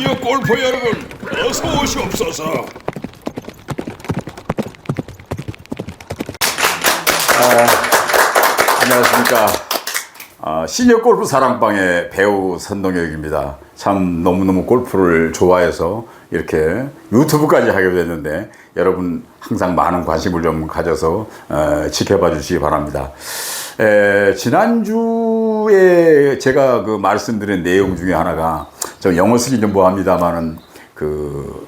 시니어 골퍼 여러분, 어서 오시옵소서. 안녕하십니까. 아, 시니어 골프 사랑방의 배우 선동혁입니다. 참 너무너무 골프를 좋아해서 이렇게 유튜브까지 하게 됐는데 여러분 항상 많은 관심을 좀 가져서 어, 지켜봐 주시기 바랍니다. 에, 지난주에 제가 그 말씀드린 내용 중에 하나가 저 영어 쓰기 좀 뭐합니다만은 그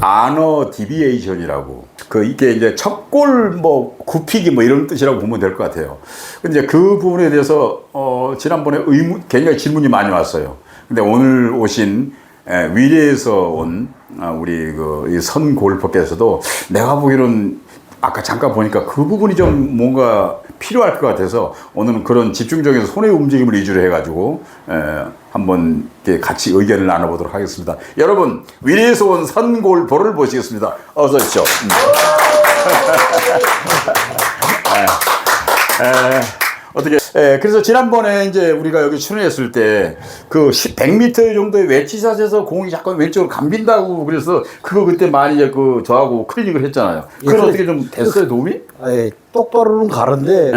아너 디비에이션이라고 그 이게 이제 첫골 뭐 굽히기 뭐 이런 뜻이라고 보면 될 것 같아요. 근데 이제 그 부분에 대해서 어 지난번에 의문 굉장히 질문이 많이 왔어요. 근데 오늘 오신 에, 위례에서 온 아, 우리 그선 골퍼께서도 내가 보기로는 아까 잠깐 보니까 그 부분이 좀 뭔가 필요할 것 같아서 오늘은 그런 집중적인 손의 움직임을 위주로 해가지고 에, 한번 이렇게 같이 의견을 나눠보도록 하겠습니다. 여러분 위리에서 온 선골보를 보시겠습니다. 어서 오십시오. 음. 에, 에, 어떻게? 에, 그래서 지난번에 이제 우리가 여기 출연했을 때 그 100m 정도의 웨지샷에서 공이 자꾸 왼쪽으로 감긴다고 그래서 그거 그때 많이 이제 그 저하고 클리닉을 했잖아요. 그건 예, 어떻게 좀 됐어요 도움이? 예, 똑바로는 가는데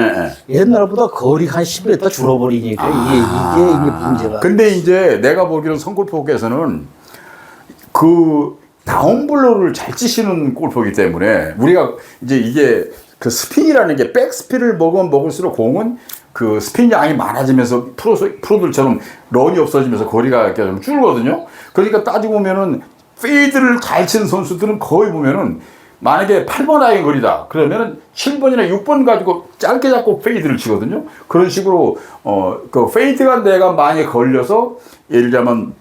예, 옛날보다 거리가 한 10m 줄어버리니까 이게 이게 이게 문제가. 근데 이제 내가 보기로는 선골퍼께서는 그 다운블로를 잘 치시는 골퍼이기 때문에 우리가 이제 이게 그 스핀이라는 게 백스핀을 먹으면 먹을수록 공은 그 스핀 양이 많아지면서 프로, 프로들처럼 런이 없어지면서 거리가 좀 줄거든요. 그러니까 따지고 보면은 페이드를 잘 치는 선수들은 거의 보면은 만약에 8번 아이언 거리다. 그러면은 7번이나 6번 가지고 짧게 잡고 페이드를 치거든요. 그런 식으로 어 그 페이드가 내가 많이 걸려서 예를 들자면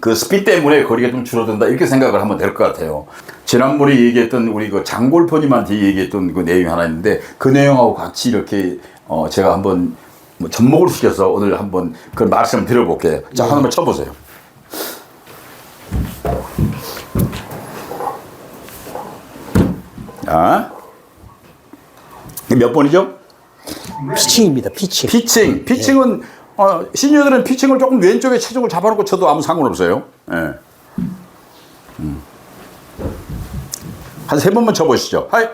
그 스피드 때문에 거리가 좀 줄어든다 이렇게 생각을 하면 될 것 같아요. 지난번에 얘기했던 우리 그 장골퍼님한테 얘기했던 그 내용이 하나 있는데 그 내용하고 같이 이렇게 어 제가 한번 뭐 접목을 시켜서 오늘 한번 그 말씀을 드려볼게요. 자 하나만 쳐보세요. 자, 몇 번이죠? 피칭입니다. 피칭. 피칭. 피칭은 어, 시니어들은 피칭을 조금 왼쪽에 체중을 잡아놓고 쳐도 아무 상관없어요. 예. 한 세 번만 쳐보시죠. 하이.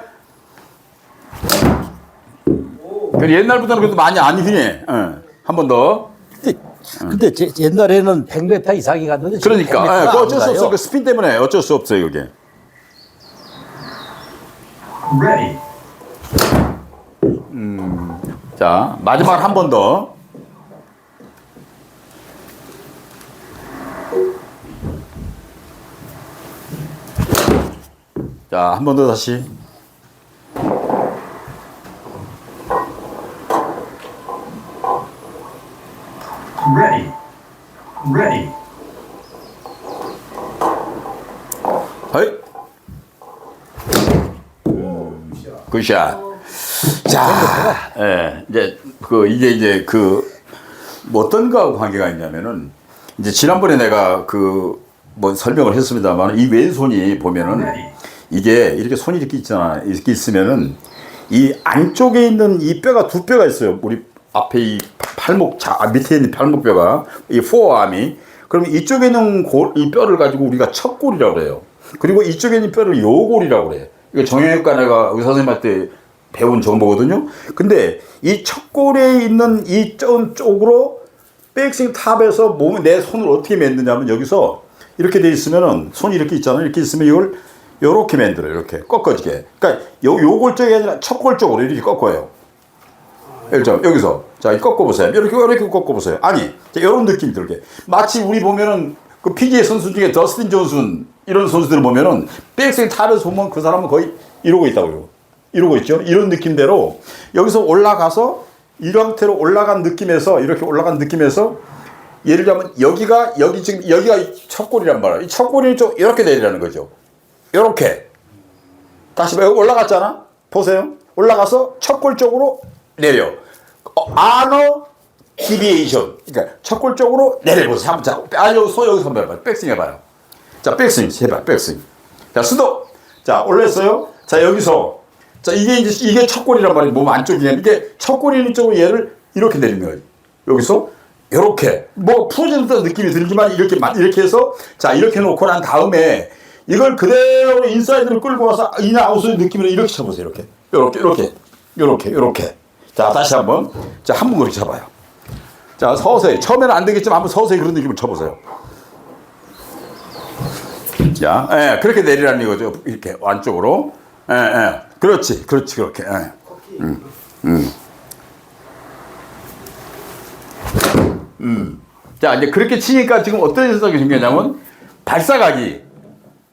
그 옛날보다는 그래도 많이 안 휘네. 예. 한번 더. 근데, 근데 제, 옛날에는 100m 이상이 갔는데 그러니까 100m 예, 안그 어쩔 수 가요. 없어. 그 스핀 때문에 어쩔 수 없어요. 이게. Ready. 자 마지막 한 번 더. 자, 한 번 더 다시. Ready. Ready. 어이. 굿샷. 자, 예, 이제 그 이게 이제 그 뭐 어떤 거하고 관계가 있냐면은 이제 지난번에 내가 그 뭐 설명을 했습니다만 이 왼손이 보면은 이게 이렇게 손이 이렇게 있잖아. 이렇게 있으면은 이 안쪽에 있는 이 뼈가 두 뼈가 있어요. 우리 앞에 이 팔목 자 아, 밑에 있는 팔목 뼈가 이 포어암이 그러면 이쪽에 있는 골, 이 뼈를 가지고 우리가 척골이라고 그래요. 그리고 이쪽에 있는 뼈를 요골이라고 그래. 이거 정형외과 내가 의사 선생님한테 배운 정보거든요. 근데 이 척골에 있는 이 쪽- 쪽으로 백스윙 탑에서 몸, 내 손을 어떻게 만드냐면 여기서 이렇게 돼 있으면은 손이 이렇게 있잖아요. 이렇게 있으면 이걸 요렇게 만들어요. 이렇게 꺾어지게. 그러니까 요, 요골 쪽이 아니라 척골 쪽으로 이렇게 꺾어요. 일점 여기서 자이 꺾어 보세요. 이렇게 이렇게 꺾어 보세요. 아니 자, 이런 느낌 들게 마치 우리 보면은 그 PGA 선수 중에 더스틴 존슨 이런 선수들 보면은 백스윙 타면서 보면 그 사람은 거의 이러고 있다고요. 이러고 있죠. 이런 느낌대로 여기서 올라가서 이 형태로 올라간 느낌에서 이렇게 올라간 느낌에서 예를 들자면 여기가 여기 지금 여기가 이 첫골이란 말이야. 이 첫골이 좀 이렇게 내리라는 거죠. 이렇게 다시 올라갔잖아. 보세요. 올라가서 첫골 쪽으로 내려. 어, 아너 디비에이션. 그러니까 첫골 쪽으로 내려보세요. 한번 자, 아, 여기 소 여기서 한번 해봐요. 백스윙 해봐요. 자, 백스윙 해봐. 백스윙. 자, 수도. 자, 올렸어요. 자, 여기서. 자, 이게 이제 이게 첫골이란 말이에요. 몸 안쪽이냐. 이게 첫골이 있는 쪽으로 얘를 이렇게 내리는 거예요. 여기서 이렇게 뭐 풀어진다는 느낌이 들지만 이렇게 마- 이렇게 해서 자 이렇게 놓고 난 다음에 이걸 그대로 인사이드로 끌고 와서 인 아웃의 느낌으로 이렇게 쳐보세요 이렇게. 이렇게 이렇게 이렇게 이렇게. 자 다시 한 번. 자 한 번 그렇게 잡아요. 자 서서히. 처음에는 안 되겠지만 한번 서서히 그런 느낌을 쳐보세요. 자 예, 그렇게 내리라는 이거죠. 이렇게 안쪽으로. 예, 예. 그렇지 그렇지 그렇게. 예. 자, 이제 그렇게 치니까 지금 어떤 현상이 생겼냐면 발사각이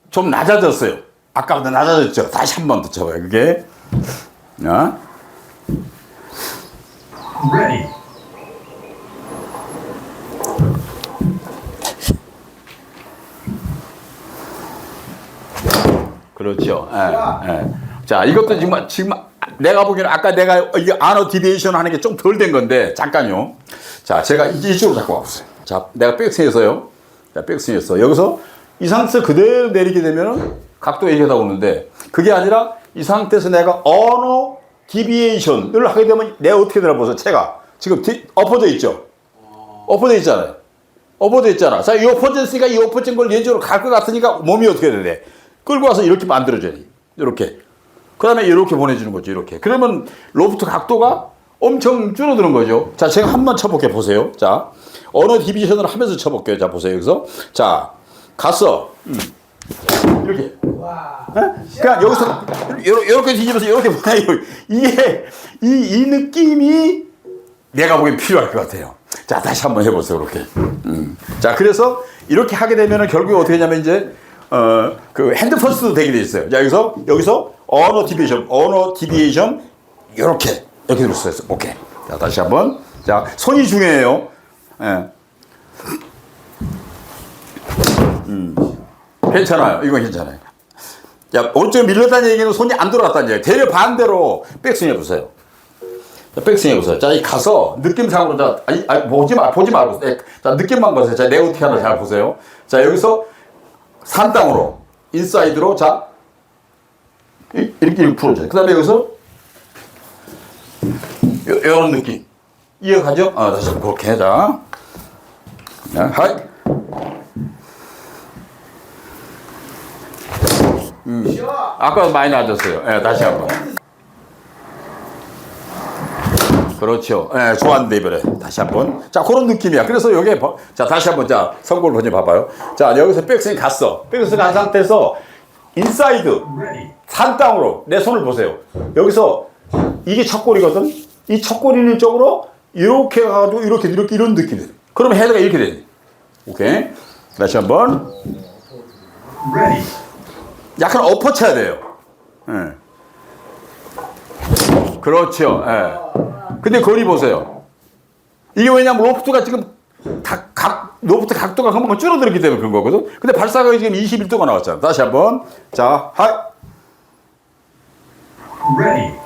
좀 낮아졌어요. 아까보다 낮아졌죠. 다시 한 번 더 쳐봐요. 그게. 어? Ready. 그렇죠. 예, 예. 자, 이것도 지금, 지금 내가 보기에는 아까 내가 이 아너 디데이션 하는 게 좀 덜 된 건데, 잠깐요. 자, 제가 이- 이쪽으로 잡고 와보세요. 자, 내가 백스윙에서요. 자, 백스윙에서. 여기서 이 상태에서 그대로 내리게 되면은 각도가 이렇게 나오는데, 그게 아니라 이 상태에서 내가 언어 디비에이션을 하게 되면 내가 어떻게 되나 보세요. 체가. 지금 디, 엎어져 있죠? 엎어져 있잖아요. 엎어져 있잖아. 자, 이 엎어졌으니까 이 엎어진 걸 왼쪽으로 갈 것 같으니까 몸이 어떻게 되네. 끌고 와서 이렇게 만들어줘야 돼. 이렇게. 그 다음에 이렇게 보내주는 거죠. 이렇게. 그러면 로프트 각도가 엄청 줄어드는 거죠. 자, 제가 한 번 쳐볼게요. 보세요. 자, 어느 디비전을 하면서 쳐볼게요. 자, 보세요. 여기서. 자, 갔어. 음. 이렇게. 예? 그냥 여기서 요렇게, 요렇게 뒤집어서 이렇게 보내요. 이게, 이, 이 느낌이 내가 보기엔 필요할 것 같아요. 자, 다시 한번 해보세요, 이렇게. 음. 자, 그래서 이렇게 하게 되면은 결국에 어떻게 하냐면 이제, 어, 그 핸드 퍼스트도 되게 돼 있어요. 자, 여기서, 여기서 언어 디비에이션, 언어 디비에이션, 이렇게, 이렇게 들었어요. 오케이. 자, 다시 한번. 자, 손이 중요해요. 예. 음. 괜찮아요. 이건 괜찮아요. 자, 오른쪽에 밀렸다는 얘기는 손이 안 돌아갔다는 얘기예요. 대려 반대로 백스윙 해보세요. 자, 백스윙 해보세요. 자, 이 가서 느낌상으로 자, 아니, 아니, 보지 마, 보지 말고, 예, 자, 느낌만 보세요. 자, 어떻게 하나 잘 보세요. 자, 여기서 산 땅으로, 인사이드로, 자, 이- 이렇게, 이렇게 풀어줘요. 그 다음에 여기서, 요, 요런 느낌. 이어가죠? 아, 다시 그렇게, 자. 자, 하이. 아까 많이 낮았어요. 예, 다시 한 번. 그렇죠. 예, 좋았는데 이번에 다시 한 번. 자, 그런 느낌이야. 그래서 여기 봐- 자 다시 한번 자 선골 번지 봐봐요. 자 여기서 백스윙 갔어. 백스윙 간 상태에서 인사이드. 산 땅으로 내 손을 보세요. 여기서 이게 첫 골이거든. 이 첫골 있는 쪽으로 이렇게 가가지고 이렇게 이렇게 이런 느낌이 돼. 그러면 헤드가 이렇게 돼. 오케이. 다시 한번. 약간 엎어 쳐야 돼요. 예. 그렇죠. 예. 근데 거리 보세요. 이게 왜냐면 로프트가 지금 각, 각, 로프트 각도가 금방 줄어들었기 때문에 그런 거거든. 근데 발사각이 지금 21도가 나왔잖아. 다시 한 번. 자, 하이. Ready.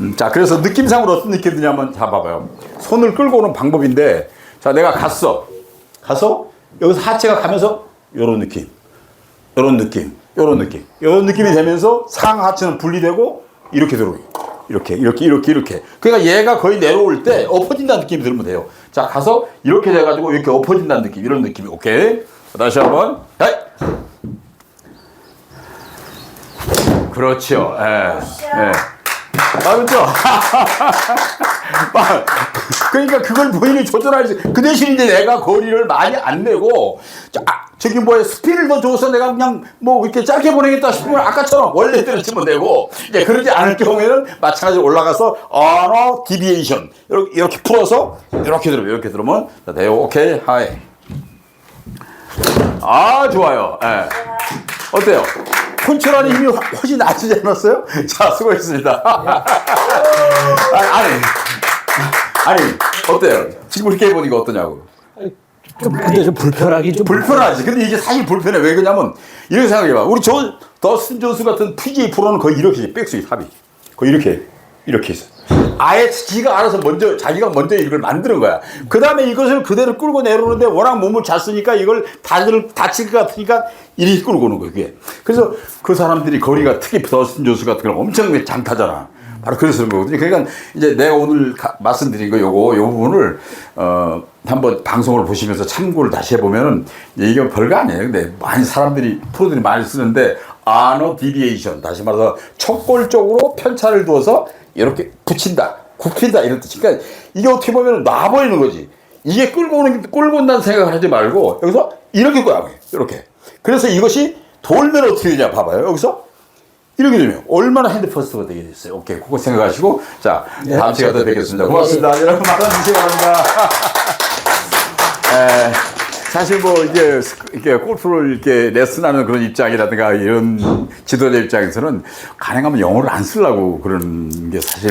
음, 자, 그래서 느낌상으로 어떤 느낌이 드냐면, 자, 봐봐요. 손을 끌고 오는 방법인데, 자, 내가 갔어. 가서, 여기서 하체가 가면서, 요런 느낌. 요런 느낌. 요런 느낌. 요런 느낌이 되면서, 상 하체는 분리되고, 이렇게 들어오게. 이렇게, 이렇게, 이렇게, 이렇게. 그러니까 얘가 거의 내려올 때 엎어진다는 느낌이 들면 돼요. 자, 가서, 이렇게 돼 가지고, 이렇게 엎어진다는 느낌. 이런 느낌이. 오케이. 다시 한 번. 하이. 그렇죠. 예. 예. 아, 그러니까 그걸 본인이 조절하지. 그 대신 이제 내가 거리를 많이 안 내고, 자, 아, 저기 뭐야, 스피를 더 줘서 내가 그냥 뭐 이렇게 짧게 보내겠다 싶으면 아까처럼 원래대로 치면 되고, 이제 그러지 않을 경우에는 마찬가지로 올라가서 언어 디비에이션. 이렇게, 이렇게 풀어서 이렇게 들으면, 이렇게 들으면, 자, 돼요. 오케이. 하이. 아, 좋아요. 예. 어때요? 컨트롤하는 힘이 훨- 훨씬 낮지 않았어요? 자, 수고했습니다. 아니, 아니, 아니, 어때요? 지금 이렇게 해보니까 어떠냐고. 좀 근데 좀 불편하긴 좀 불편하지. 근데 이게 사실 불편해. 왜 그러냐면, 이렇게 생각해봐. 우리 저, 더스틴 존스 같은 PGA 프로는 거의 이렇게 백스윙 탑이. 거의 이렇게, 이렇게 있어. 아예 지가 알아서 먼저, 자기가 먼저 이걸 만드는 거야. 그 다음에 이것을 그대로 끌고 내려오는데 워낙 몸을 잘 쓰니까 이걸 다들 다칠 것 같으니까 이렇게 끌고 오는 거야, 그게. 그래서 그 사람들이 거리가 특히 더스틴 존스 같은 경우는 엄청 장타잖아. 바로 그래서 그런 거거든요. 그러니까 이제 내가 오늘 가- 말씀드린 거 요거 요 부분을 어 한번 방송을 보시면서 참고를 다시 해보면은 이게 별거 아니에요. 근데 많이 사람들이 프로들이 많이 쓰는데 아너 디비에이션 다시 말해서 촉골 쪽으로 편차를 두어서 이렇게 붙인다, 굽힌다 이런 뜻. 그러니까 이게 어떻게 보면 놔버리는 거지. 이게 끌고 오는 끌고 온다는 생각을 하지 말고 여기서 이렇게 꼬야 이렇게. 그래서 이것이 돌면 어떻게 되냐 봐봐요. 여기서 이렇게 되면 얼마나 핸드 퍼스트가 되게 됐어요. 오케이, 그거 생각하시고 자 다음 시간에 또 뵙겠습니다. 고맙습니다. 여러분 만나 주시기 바랍니다. 에, 사실 뭐 스- 이렇게 골프를 이렇게 레슨하는 그런 입장이라든가 이런 지도자 입장에서는 가능하면 영어를 안 쓰려고 그런 게 사실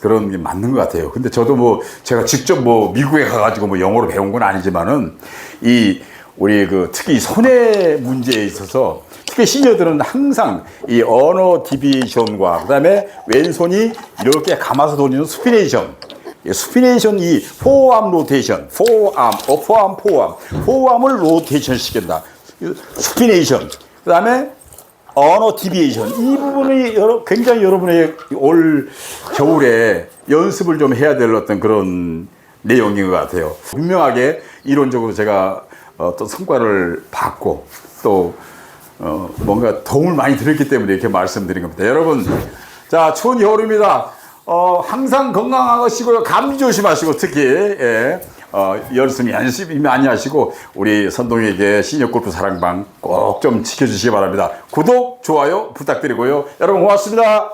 그런 게 맞는 것 같아요. 근데 저도 뭐 제가 직접 뭐 미국에 가가지고 뭐 영어로 배운 건 아니지만은 이 우리 그 특히 손해 문제에 있어서 특히 시니어들은 항상 이 언어 디비에이션과 그다음에 왼손이 이렇게 감아서 돌리는 스피네이션 이 스피네이션 이 포암 로테이션, 포암, 어, 포암, 포암, 포암을 로테이션 시킨다. 이 스피네이션. 그 다음에 언어 디비에이션. 이 부분이 여러, 굉장히 여러분의 올 겨울에 연습을 좀 해야 될 어떤 그런 내용인 것 같아요. 분명하게 이론적으로 제가 어떤 성과를 받고 또 어, 뭔가 도움을 많이 드렸기 때문에 이렇게 말씀드린 겁니다. 여러분, 자, 추운 여름입니다. 어, 항상 건강하시고요. 감기 조심하시고, 특히, 예, 어, 열심히 열심히 많이 하시고, 우리 선동에게 시니어 골프 사랑방 꼭 좀 지켜주시기 바랍니다. 구독, 좋아요 부탁드리고요. 여러분 고맙습니다.